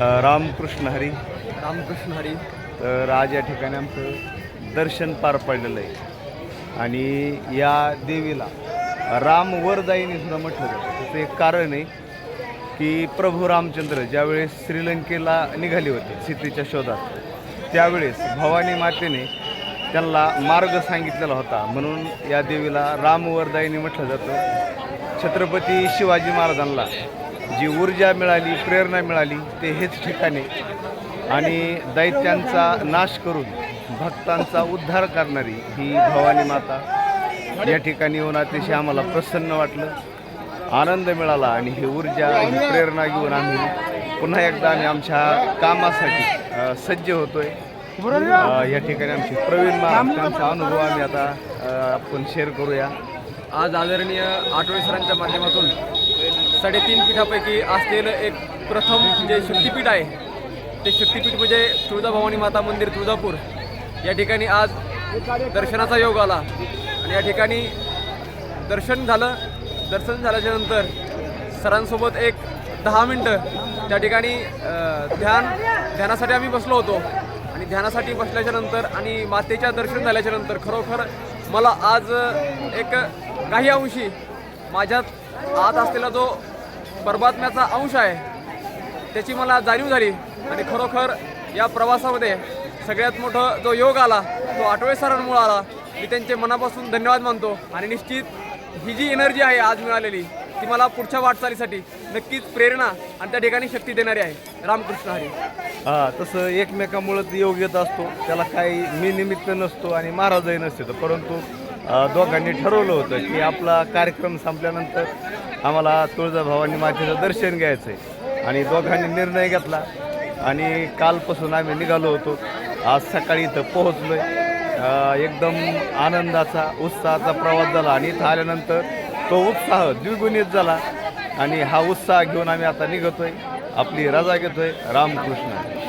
रामकृष्ण हरी. रामकृष्ण हरी. तर आज या ठिकाणी आमचं दर्शन पार पडलेलं आहे. आणि या देवीला राम वरदायीने सुद्धा म्हटलं जातं त्याचं एक कारण आहे की प्रभू रामचंद्र ज्यावेळेस श्रीलंकेला निघाले होते सीतेच्या शोधात त्यावेळेस भवानी मातेने त्यांना मार्ग सांगितलेला होता. म्हणून या देवीला रामवरदायीने म्हटलं जातं. छत्रपती शिवाजी महाराजांना जी ऊर्जा मिळाली प्रेरणा मिळाली ते हेच ठिकाणे. आणि दैत्यांचा नाश करून भक्तांचा उद्धार करणारी ही भवानी माता या ठिकाणी येऊन अतिशय आम्हाला प्रसन्न वाटलं आनंद मिळाला आणि ही ऊर्जा ही प्रेरणा घेऊन आम्ही पुन्हा एकदा आम्ही आमच्या कामासाठी सज्ज होतोय. या ठिकाणी आमचे प्रवीण महाराज त्यांचा अनुभव आम्ही आता आपण शेअर करूया. आज आदरणीय आठवडी सरांच्या माध्यमातून साडेतीन पीठापैकी असलेलं एक प्रथम जे शक्तिपीठ आहे ते शक्तिपीठ म्हणजे तुळजाभवानी माता मंदिर तुळजापूर. या ठिकाणी आज दर्शनाचा योग आला आणि या ठिकाणी दर्शन झालं. दर्शन झाल्याच्यानंतर सरांसोबत एक दहा मिनटं त्या ठिकाणी ध्यान ध्यानासाठी आम्ही बसलो होतो. आणि ध्यानासाठी बसल्याच्या नंतर आणि मातेच्या दर्शन झाल्याच्यानंतर खरोखर मला आज एक काही अंशी माझ्यात आत असलेला जो परमात्म्याचा अंश आहे त्याची मला जाणीव झाली. आणि खरोखर या प्रवासामध्ये सगळ्यात मोठं जो योग आला तो आठवे सरांमुळे आला. मी त्यांचे मनापासून धन्यवाद मानतो. आणि निश्चित ही जी एनर्जी आहे आज मिळालेली ती मला पुढच्या वाटचालीसाठी नक्कीच प्रेरणा आणि त्या ठिकाणी शक्ती देणारी आहे. रामकृष्ण हरी. हा तसं एकमेकामुळंच योग येत असतो. त्याला काही मी निमित्त नसतो आणि महाराजही नसते. तर परंतु दोघांनी ठरवलं होतं की आपला कार्यक्रम संपल्यानंतर आम्हाला तुळजाभवानी मातेचं दर्शन घ्यायचं आहे आणि दोघांनी निर्णय घेतला आणि कालपासून आम्ही निघालो होतो. आज सकाळी इथं पोहोचलो आहे एकदम आनंदाचा उत्साहाचा प्रवास झाला आणि इथं आल्यानंतर तो उत्साह द्विगुणित झाला आणि हा उत्साह घेऊन आम्ही आता निघतोय. आपली रजा घेतोय. रामकृष्ण.